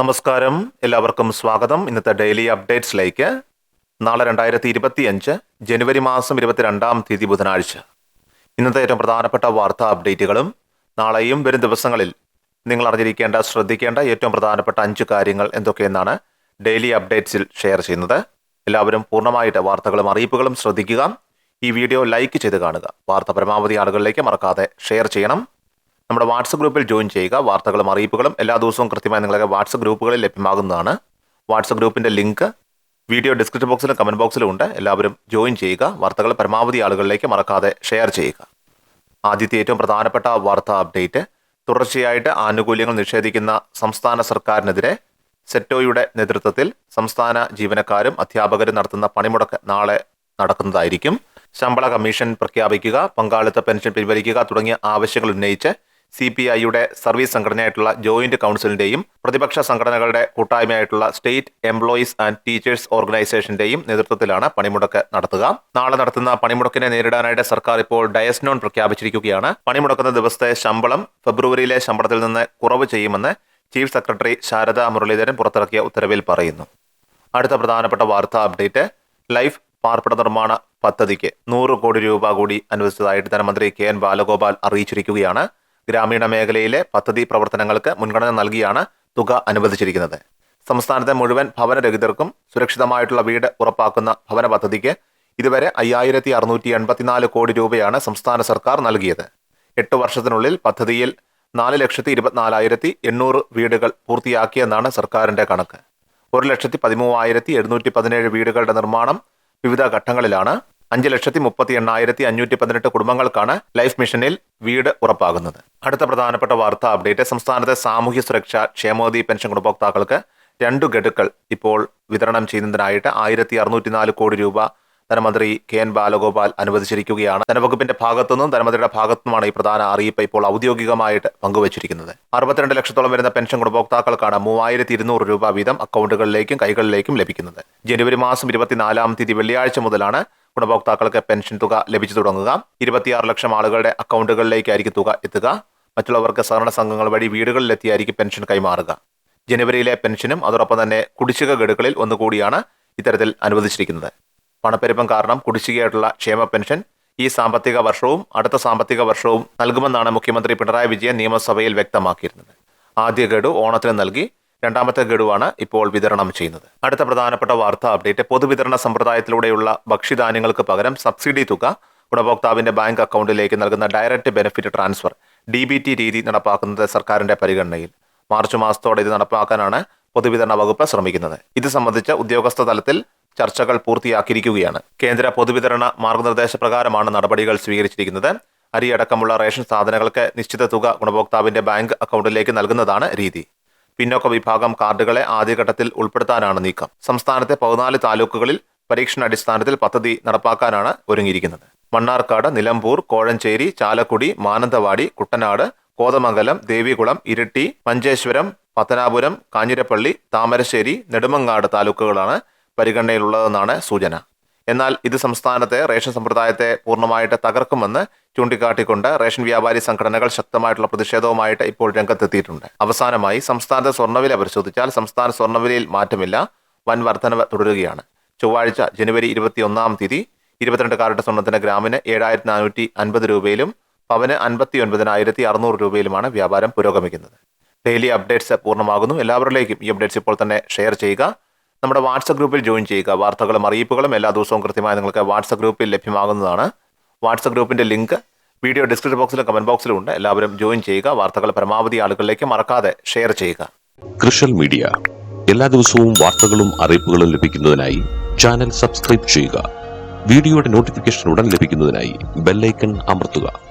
നമസ്കാരം. എല്ലാവർക്കും സ്വാഗതം. ഇന്നത്തെ ഡെയിലി അപ്ഡേറ്റ്സിലേക്ക്. നാളെ രണ്ടായിരത്തി ഇരുപത്തി അഞ്ച് ജനുവരി മാസം ഇരുപത്തിരണ്ടാം തീയതി ബുധനാഴ്ച. ഇന്നത്തെ ഏറ്റവും പ്രധാനപ്പെട്ട വാർത്താ അപ്ഡേറ്റുകളും നാളെയും വരും ദിവസങ്ങളിൽ നിങ്ങൾ അറിഞ്ഞിരിക്കേണ്ട ശ്രദ്ധിക്കേണ്ട ഏറ്റവും പ്രധാനപ്പെട്ട അഞ്ച് കാര്യങ്ങൾ എന്തൊക്കെയെന്നാണ് ഡെയിലി അപ്ഡേറ്റ്സിൽ ഷെയർ ചെയ്യുന്നത്. എല്ലാവരും പൂർണമായിട്ട് വാർത്തകളും അറിയിപ്പുകളും ശ്രദ്ധിക്കുക. ഈ വീഡിയോ ലൈക്ക് ചെയ്ത് കാണുക. വാർത്ത പരമാവധി ആളുകളിലേക്ക് മറക്കാതെ ഷെയർ ചെയ്യണം. നമ്മുടെ വാട്സപ്പ് ഗ്രൂപ്പിൽ ജോയിൻ ചെയ്യുക. വാർത്തകളും അറിയിപ്പുകളും എല്ലാ ദിവസവും കൃത്യമായി നിങ്ങളുടെ വാട്സപ്പ് ഗ്രൂപ്പുകളിൽ ലഭ്യമാകുന്നതാണ്. വാട്സപ്പ് ഗ്രൂപ്പിന്റെ ലിങ്ക് വീഡിയോ ഡിസ്ക്രിപ്ഷൻ ബോക്സിലും കമന്റ് ബോക്സിലും ഉണ്ട്. എല്ലാവരും ജോയിൻ ചെയ്യുക. വാർത്തകൾ പരമാവധി ആളുകളിലേക്ക് മറക്കാതെ ഷെയർ ചെയ്യുക. ആദ്യത്തെ ഏറ്റവും പ്രധാനപ്പെട്ട വാർത്താ അപ്ഡേറ്റ്. തുടർച്ചയായിട്ട് ആനുകൂല്യങ്ങൾ നിഷേധിക്കുന്ന സംസ്ഥാന സർക്കാരിനെതിരെ സെറ്റോയുടെ നേതൃത്വത്തിൽ സംസ്ഥാന ജീവനക്കാരും അധ്യാപകരും നടത്തുന്ന പണിമുടക്ക് നാളെ നടക്കുന്നതായിരിക്കും. ശമ്പള കമ്മീഷൻ പ്രഖ്യാപിക്കുക പങ്കാളിത്ത പെൻഷൻ പിൻവലിക്കുക തുടങ്ങിയ ആവശ്യങ്ങൾ ഉന്നയിച്ച് സി പി ഐയുടെ സർവീസ് സംഘടനയായിട്ടുള്ള ജോയിന്റ് കൗൺസിലിന്റെയും പ്രതിപക്ഷ സംഘടനകളുടെ കൂട്ടായ്മയായിട്ടുള്ള സ്റ്റേറ്റ് എംപ്ലോയീസ് ആൻഡ് ടീച്ചേഴ്സ് ഓർഗനൈസേഷന്റെയും നേതൃത്വത്തിലാണ് പണിമുടക്ക് നടത്തുക. നാളെ നടത്തുന്ന പണിമുടക്കിനെ നേരിടാനായിട്ട് സർക്കാർ ഇപ്പോൾ ഡയസ്നോൺ പ്രഖ്യാപിച്ചിരിക്കുകയാണ്. പണിമുടക്കുന്ന ദിവസത്തെ ശമ്പളം ഫെബ്രുവരിയിലെ ശമ്പളത്തിൽ നിന്ന് കുറവ് ചെയ്യുമെന്ന് ചീഫ് സെക്രട്ടറി ശാരദ മുരളീധരൻ പുറത്തിറക്കിയ ഉത്തരവിൽ പറയുന്നു. അടുത്ത പ്രധാനപ്പെട്ട വാർത്താ അപ്ഡേറ്റ്. ലൈഫ് പാർപ്പിട നിർമ്മാണ പദ്ധതിക്ക് നൂറ് കോടി രൂപ കൂടി അനുവദിച്ചതായിട്ട് ധനമന്ത്രി കെ എൻ ബാലഗോപാൽ അറിയിച്ചിരിക്കുകയാണ്. ഗ്രാമീണ മേഖലയിലെ പദ്ധതി പ്രവർത്തനങ്ങൾക്ക് മുൻഗണന നൽകിയാണ് തുക അനുവദിച്ചിരിക്കുന്നത്. സംസ്ഥാനത്തെ മുഴുവൻ ഭവനരഹിതർക്കും സുരക്ഷിതമായിട്ടുള്ള വീട് ഉറപ്പാക്കുന്ന ഭവന പദ്ധതിക്ക് ഇതുവരെ അയ്യായിരത്തി അറുന്നൂറ്റി എൺപത്തിനാല് കോടി രൂപയാണ് സംസ്ഥാന സർക്കാർ നൽകിയത്. എട്ട് വർഷത്തിനുള്ളിൽ പദ്ധതിയിൽ നാല് ലക്ഷത്തി ഇരുപത്തിനാലായിരത്തി എണ്ണൂറ് വീടുകൾ പൂർത്തിയാക്കിയെന്നാണ് സർക്കാരിന്റെ കണക്ക്. ഒരു ലക്ഷത്തി പതിമൂവായിരത്തി എഴുന്നൂറ്റി പതിനേഴ് വീടുകളുടെ നിർമ്മാണം വിവിധ ഘട്ടങ്ങളിലാണ് അഞ്ച് ലക്ഷത്തി മുപ്പത്തി എണ്ണായിരത്തി അഞ്ഞൂറ്റി പതിനെട്ട് കുടുംബങ്ങൾക്കാണ് ലൈഫ് മിഷനിൽ വീട് ഉറപ്പാകുന്നത്. അടുത്ത പ്രധാനപ്പെട്ട വാർത്താ അപ്ഡേറ്റ് സംസ്ഥാനത്തെ സാമൂഹ്യ സുരക്ഷാ ക്ഷേമോദി പെൻഷൻ ഗുണഭോക്താക്കൾക്ക് രണ്ടു ഗഡുക്കൾ ഇപ്പോൾ വിതരണം ചെയ്യുന്നതിനായിട്ട് ആയിരത്തി അറുന്നൂറ്റി നാല് കോടി രൂപ ധനമന്ത്രി കെ എൻ ബാലഗോപാൽ അനുവദിച്ചിരിക്കുകയാണ്. ധനവകുപ്പിന്റെ ഭാഗത്തുനിന്നും ധനമന്ത്രിയുടെ ഭാഗത്തുനിന്നുമാണ് ഈ പ്രധാന അറിയിപ്പ് ഇപ്പോൾ ഔദ്യോഗികമായിട്ട് പങ്കുവച്ചിരിക്കുന്നത്. അറുപത്തിരണ്ട് ലക്ഷത്തോളം വരുന്ന പെൻഷൻ ഗുണഭോക്താക്കൾക്കാണ് മൂവായിരത്തി ഇരുന്നൂറ് രൂപ വീതം അക്കൗണ്ടുകളിലേക്കും കൈകളിലേക്കും ലഭിക്കുന്നത്. ജനുവരി മാസം ഇരുപത്തിനാലാം തീയതി വെള്ളിയാഴ്ച മുതലാണ് ഗുണഭോക്താക്കൾക്ക് പെൻഷൻ തുക ലഭിച്ചു തുടങ്ങുക. ഇരുപത്തിയാറ് ലക്ഷം ആളുകളുടെ അക്കൗണ്ടുകളിലേക്കായിരിക്കും തുക എത്തുക. മറ്റുള്ളവർക്ക് സഹകരണ സംഘങ്ങൾ വഴി വീടുകളിലെത്തിയായിരിക്കും പെൻഷൻ കൈമാറുക. ജനുവരിയിലെ പെൻഷനും അതോടൊപ്പം തന്നെ കുടിശ്ശിക ഗഡുക്കളിൽ ഒന്നുകൂടിയാണ് ഇത്തരത്തിൽ അനുവദിച്ചിരിക്കുന്നത്. പണപ്പെരുപ്പം കാരണം കുടിശ്ശികയായിട്ടുള്ള ക്ഷേമ പെൻഷൻ ഈ സാമ്പത്തിക വർഷവും അടുത്ത സാമ്പത്തിക വർഷവും നൽകുമെന്നാണ് മുഖ്യമന്ത്രി പിണറായി വിജയൻ നിയമസഭയിൽ വ്യക്തമാക്കിയിരുന്നത്. ആദ്യ ഗഡു ഓണത്തിന് നൽകി രണ്ടാമത്തെ ഗഡുവാണ് ഇപ്പോൾ വിതരണം ചെയ്യുന്നത്. അടുത്ത പ്രധാനപ്പെട്ട വാർത്താ അപ്ഡേറ്റ് പൊതുവിതരണ സമ്പ്രദായത്തിലൂടെയുള്ള ഭക്ഷ്യധാന്യങ്ങൾക്ക് പകരം സബ്സിഡി തുക ഗുണഭോക്താവിന്റെ ബാങ്ക് അക്കൗണ്ടിലേക്ക് നൽകുന്ന direct benefit transfer D B T രീതി നടപ്പാക്കുന്നത് സർക്കാരിന്റെ പരിഗണനയിൽ. മാർച്ച് മാസത്തോടെ ഇത് നടപ്പാക്കാനാണ് പൊതുവിതരണ വകുപ്പ് ശ്രമിക്കുന്നത്. ഇത് സംബന്ധിച്ച് ഉദ്യോഗസ്ഥ തലത്തിൽ ചർച്ചകൾ പൂർത്തിയാക്കിയിരിക്കുകയാണ്. കേന്ദ്ര പൊതുവിതരണ മാർഗനിർദ്ദേശ പ്രകാരമാണ് നടപടികൾ സ്വീകരിച്ചിരിക്കുന്നത്. അരിയടക്കമുള്ള റേഷൻ സാധനങ്ങൾക്ക് നിശ്ചിത തുക ഗുണഭോക്താവിന്റെ ബാങ്ക് അക്കൗണ്ടിലേക്ക് നൽകുന്നതാണ് രീതി. പിന്നോക്ക വിഭാഗം കാർഡുകളെ ആദ്യഘട്ടത്തിൽ ഉൾപ്പെടുത്താനാണ് നീക്കം. സംസ്ഥാനത്തെ പതിനാല് താലൂക്കുകളിൽ പരീക്ഷണാടിസ്ഥാനത്തിൽ പദ്ധതി നടപ്പാക്കാനാണ് ഒരുങ്ങിയിരിക്കുന്നത്. മണ്ണാർക്കാട് നിലമ്പൂർ കോഴഞ്ചേരി ചാലക്കുടി മാനന്തവാടി കുട്ടനാട് കോതമംഗലം ദേവികുളം ഇരിട്ടി മഞ്ചേശ്വരം പത്തനാപുരം കാഞ്ഞിരപ്പള്ളി താമരശ്ശേരി നെടുമങ്ങാട് താലൂക്കുകളാണ് പരിഗണനയിലുള്ളതെന്നാണ് സൂചന. എന്നാൽ ഇത് സംസ്ഥാനത്തെ റേഷൻ സമ്പ്രദായത്തെ പൂർണമായിട്ട് തകർക്കുമെന്ന് ചൂണ്ടിക്കാട്ടിക്കൊണ്ട് റേഷൻ വ്യാപാരി സംഘടനകൾ ശക്തമായിട്ടുള്ള പ്രതിഷേധവുമായിട്ട് ഇപ്പോൾ രംഗത്തെത്തിയിട്ടുണ്ട്. അവസാനമായി സംസ്ഥാനത്തെ സ്വർണവില പരിശോധിച്ചാൽ സംസ്ഥാന സ്വർണവിലയിൽ മാറ്റമില്ല വൻ വർധനവ് തുടരുകയാണ്. ചൊവ്വാഴ്ച ജനുവരി ഇരുപത്തിയൊന്നാം തീയതി ഇരുപത്തിരണ്ട് കാരറ്റ് സ്വർണത്തിന് ഗ്രാമിന് ഏഴായിരത്തി നാനൂറ്റി അൻപത് രൂപയിലും പവന് അൻപത്തി ഒൻപതിനായിരത്തി അറുന്നൂറ് രൂപയിലുമാണ് വ്യാപാരം പുരോഗമിക്കുന്നത്. ഡെയിലി അപ്ഡേറ്റ്സ് പൂർണമാകുന്നു. എല്ലാവരിലേക്കും ഈ അപ്ഡേറ്റ്സ് ഇപ്പോൾ തന്നെ ഷെയർ ചെയ്യുക. നമ്മുടെ വാട്സപ്പ് ഗ്രൂപ്പിൽ ജോയിൻ ചെയ്യുക. വാർത്തകളും അറിയിപ്പുകളും എല്ലാ ദിവസവും കൃത്യമായി നിങ്ങൾക്ക് വാട്സപ്പ് ഗ്രൂപ്പിൽ ലഭ്യമാകുന്നതാണ്. വാട്സപ്പ് ഗ്രൂപ്പിന്റെ ലിങ്ക് വീഡിയോ ഡിസ്ക്രിപ്ഷൻ ബോക്സിലും കമന്റ് ബോക്സിലും ഉണ്ട്. എല്ലാവരും ജോയിൻ ചെയ്യുക. വാർത്തകൾ പരമാവധി ആളുകളിലേക്ക് മറക്കാതെ ഷെയർ ചെയ്യുക. കൃഷൽ മീഡിയ. എല്ലാ ദിവസവും വാർത്തകളും അറിയിപ്പുകളും ലഭിക്കുന്നതിനായി ചാനൽ സബ്സ്ക്രൈബ് ചെയ്യുക. വീഡിയോയുടെ നോട്ടിഫിക്കേഷൻ ഉടൻ ലഭിക്കുന്നതിനായി ബെല്ലൈക്കൺ അമർത്തുക.